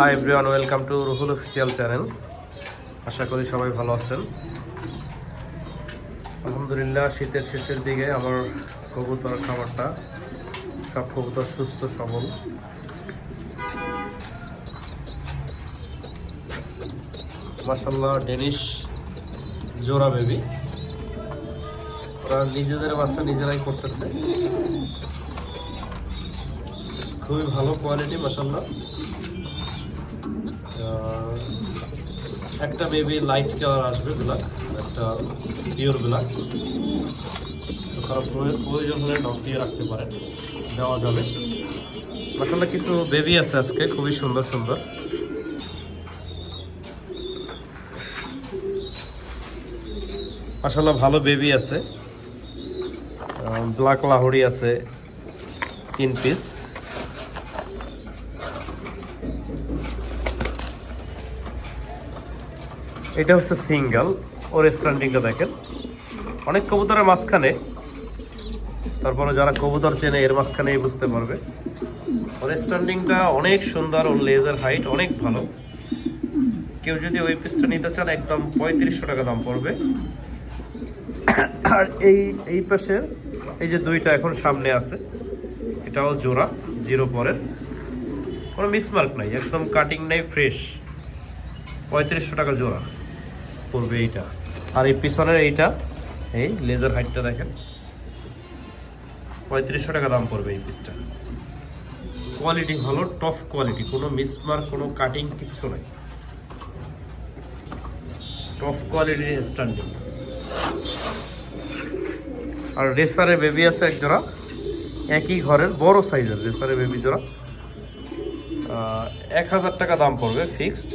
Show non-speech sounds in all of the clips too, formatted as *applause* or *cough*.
Hi everyone welcome to Ruhul official channel আশা করি সবাই ভালো আছেন। আলহামদুলিল্লাহ, শীতের শেষের দিকে আমার কবুতর খাবারটা, সব কবুতর সুস্থ, সবল। মাসাল্লাহ ডেনিশ জোড়া বেবি ওরা নিজেদের বাচ্চা নিজেরাই করতেছে। খুবই ভালো কোয়ালিটি মাসাল্লাহ একটা বেবি লাইট কালার আসবে ব্ল্যাক একটা পিওর ব্ল্যাক কারও প্রয়োজন- হলে ডক দিয়ে রাখতে পারেন, দেওয়া যাবে। আসলে কিছু বেবি আছে আজকে, খুবই সুন্দর সুন্দর। আসলে ভালো বেবি আছে। ব্ল্যাক লাহোরি আছে, তিন পিস এটা হচ্ছে সিঙ্গেল, ওর স্ট্যান্ডিংটা দেখেন। অনেক কবুতরের মাঝখানে, তারপরে যারা কবুতর চেনে, এর মাঝখানেই বুঝতে পারবে। ওর স্ট্যান্ডিংটা অনেক সুন্দর, ওর লেজার হাইট অনেক ভালো। কেউ যদি ওই পিসটা নিতে চান, একদম পঁয়ত্রিশশো টাকা দাম পড়বে। আর এই এই পাশের, এই যে দুইটা এখন সামনে আছে, এটাও জোড়া, জিরো পরের। কোনো মিসমার্ক নাই, একদম কাটিং নাই ফ্রেশ পঁয়ত্রিশশো টাকা জোড়া। পড়বে এইটা। আর এই পিছনের এইটা, এই লেজার হাইটটা দেখেন। পঁয়ত্রিশশো টাকা দাম পড়বে এই পিসটা কোয়ালিটি ভালো টপ কোয়ালিটি কোনো মিসমার্ক কোনো কাটিং কিচ্ছু নাই। টপ কোয়ালিটির স্ট্যান্ডিং আর রেসারে বেবি আছে এক জোড়া, একই ঘরের, বড় সাইজের রেসারে বেবি জোড়া। এক হাজার টাকা দাম পড়বে ফিক্সড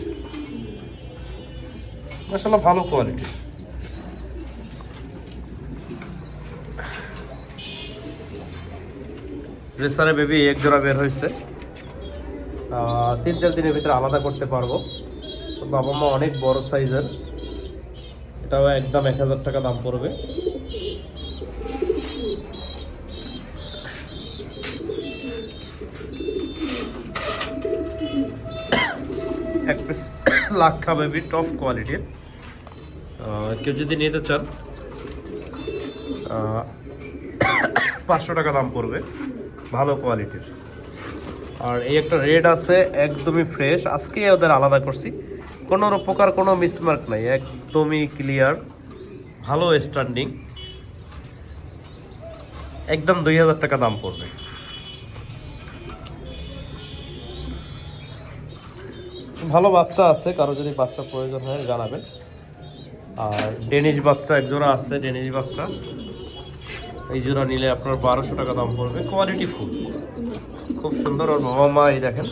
মাসাল্লাহ ভালো কোয়ালিটি রেসারে বেবি এক জোড়া বের হয়েছে। তিন চার দিনের ভিতরে আলাদা করতে পারব। বাবা মা অনেক বড় সাইজের। এটাও একদম এক হাজার টাকা দাম পড়বে। এক পিস *coughs* লাক্ষা বেবি টপ কোয়ালিটির কেউ যদি নিতে চান পাঁচশো টাকা দাম পড়বে। ভালো কোয়ালিটির। আর এই একটা রেড আছে, একদমই ফ্রেশ। আজকে ওদের আলাদা করছি। কোনো প্রকার কোনো মিসমার্ক নাই, একদমই ক্লিয়ার। ভালো স্ট্যান্ডিং একদম দুই হাজার টাকা দাম পড়বে। ভালো বাচ্চা আছে, কারও যদি বাচ্চা প্রয়োজন হয় জানাবেন। আর ডেনিশ বাচ্চা, এক জোড়া আছে ডেনিশ বাচ্চা। এই জোড়া নিলে আপনার বারোশো টাকা দাম পড়বে। Quality full. খুব সুন্দর ওর বাবা মা, এই দেখেন।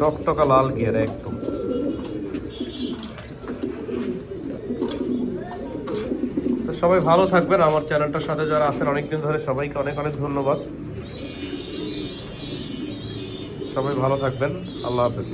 টকটকা লাল গিয়ার একদম। তো সবাই ভালো থাকবেন। আমার চ্যানেলটার সাথে যারা আছেন, অনেকদিন ধরে সবাইকে অনেক অনেক ধন্যবাদ। সবাই ভালো থাকবেন। আল্লাহ হাফেজ।